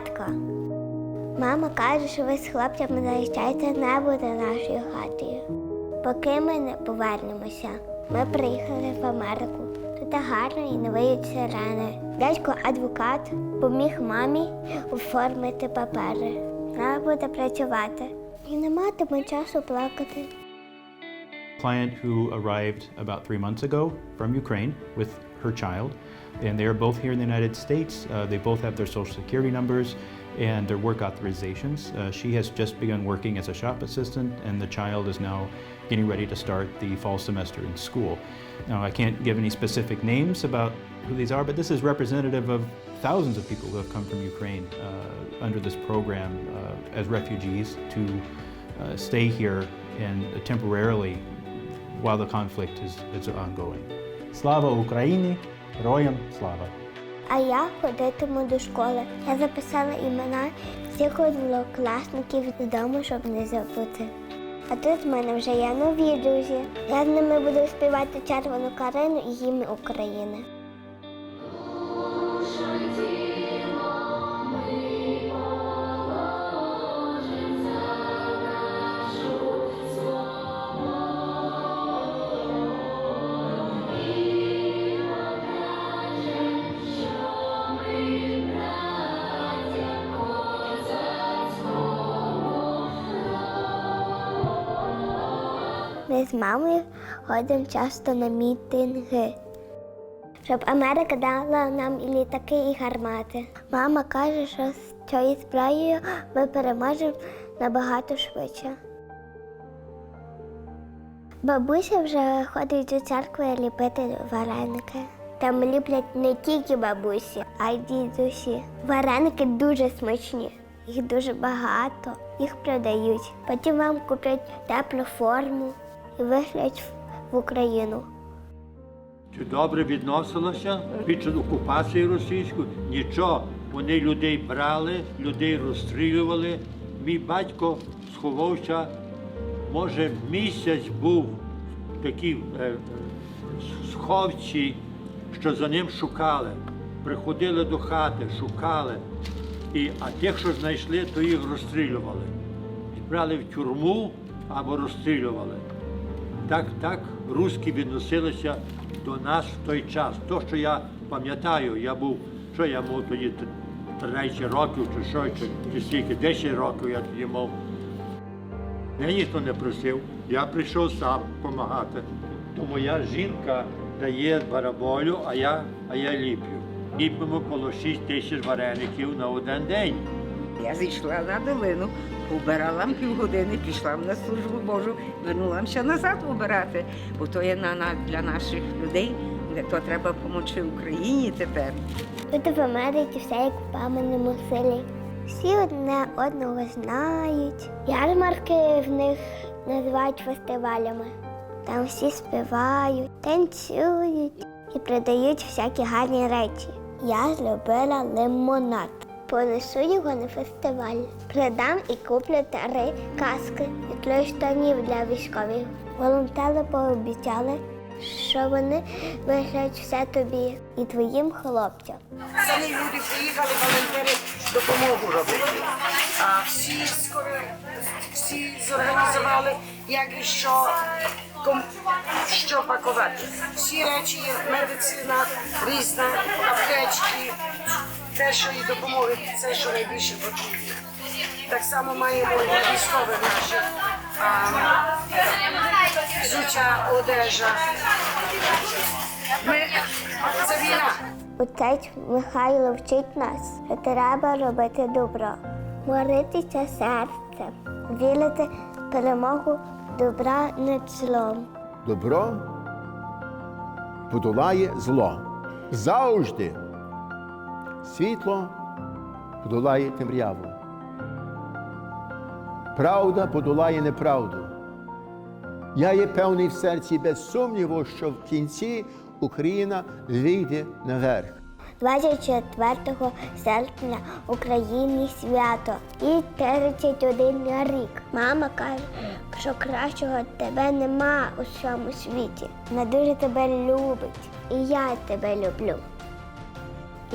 татка. Мама каже, що ви з хлопцями заїжджаєте не буде нашою хатою. Поки ми не повернемося, ми приїхали в Америку. Тут гарно не сирени. Дядько адвокат поміг мамі оформити папери. Треба буде працювати. І не матиме часу плакати. client who arrived about three months ago from Ukraine with her child, and they are both here in the United States. Uh, they both have their social security numbers and their work authorizations. Uh, she has just begun working as a shop assistant, and the child is now getting ready to start the fall semester in school. Now, I can't give any specific names about who these are, but this is representative of thousands of people who have come from Ukraine uh, under this program uh, as refugees to uh, stay here and temporarily while the conflict is, is ongoing. Слава Україні! Героям слава! А я ходитиму до школи. Я записала імена всіх однокласників додому, щоб не забути. А тут в мене вже є нові друзі. Я з ними буду співати червону карину і гімн України. З мамою ходимо часто на мітинги, щоб Америка дала нам і літаки, і гармати. Мама каже, що з цією зброєю ми переможемо набагато швидше. Бабуся вже ходить до церкви ліпити вареники. Там ліплять не тільки бабусі, а й дідусі. Вареники дуже смачні, їх дуже багато, їх продають. Потім вам куплять теплу форму і вишлють в Україну. Чи добре відносилося під окупації російської? Нічого. Вони людей брали, людей розстрілювали. Мій батько сховався, може, місяць був в такій е, сховці, що за ним шукали. Приходили до хати, шукали. І, а тих, що знайшли, то їх розстрілювали. Брали в тюрму або розстрілювали. Так, так руські відносилися до нас в той час. То, що я пам'ятаю, я був, що я мав тоді 13 років, чи що, чи, чи стільки, 10 років я тоді мав. Мене ніхто не просив, я прийшов сам допомагати. То моя жінка дає бараболю, а я, а я ліплю. Ліпимо коло 6 тисяч вареників на один день. Я зійшла на долину, убирала півгодини, пішла на службу Божу, вернулася назад убирати, бо то є на, для наших людей, де то треба допомогти Україні тепер. Тут в Америці все як в маминому селі. Всі одне одного знають. Ярмарки в них називають фестивалями. Там всі співають, танцюють і продають всякі гарні речі. Я зробила лимонад. Понесу його на фестиваль. Продам і куплю три каски і троє штанів для військових. Волонтери пообіцяли, що вони вишлють все тобі і твоїм хлопцям. Самі люди приїхали, волонтери допомогу робити. А всі скоро всі зорганізували, як і що, ком- що пакувати. Всі речі є медицина, різна, те, що і допомоги, це, що найбільше потрібно. Так само маємо і військових наших. Взуття, одежа. Ми, це війна. Отець Михайло вчить нас, що треба робити добро, моритися серцем, вірити перемогу добра над злом. Добро подолає зло. Завжди світло подолає темряву. Правда подолає неправду. Я є певний в серці без сумніву, що в кінці Україна вийде наверх. 24 серпня Україні свято і 31 рік. Мама каже, що кращого тебе нема у всьому світі. Вона дуже тебе любить, і я тебе люблю.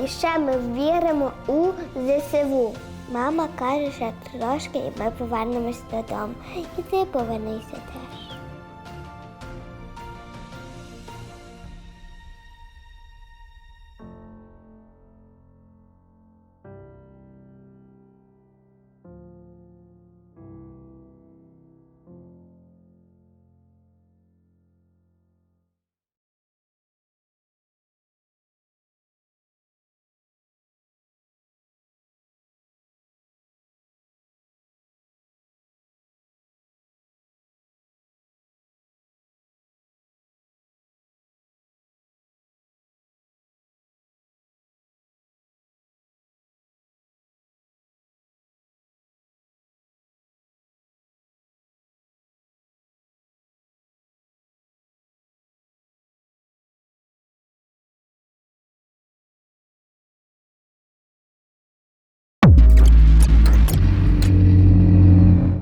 І ще ми віримо у ЗСУ. Мама каже, що трошки і ми повернемось додому. І ти повернися теж.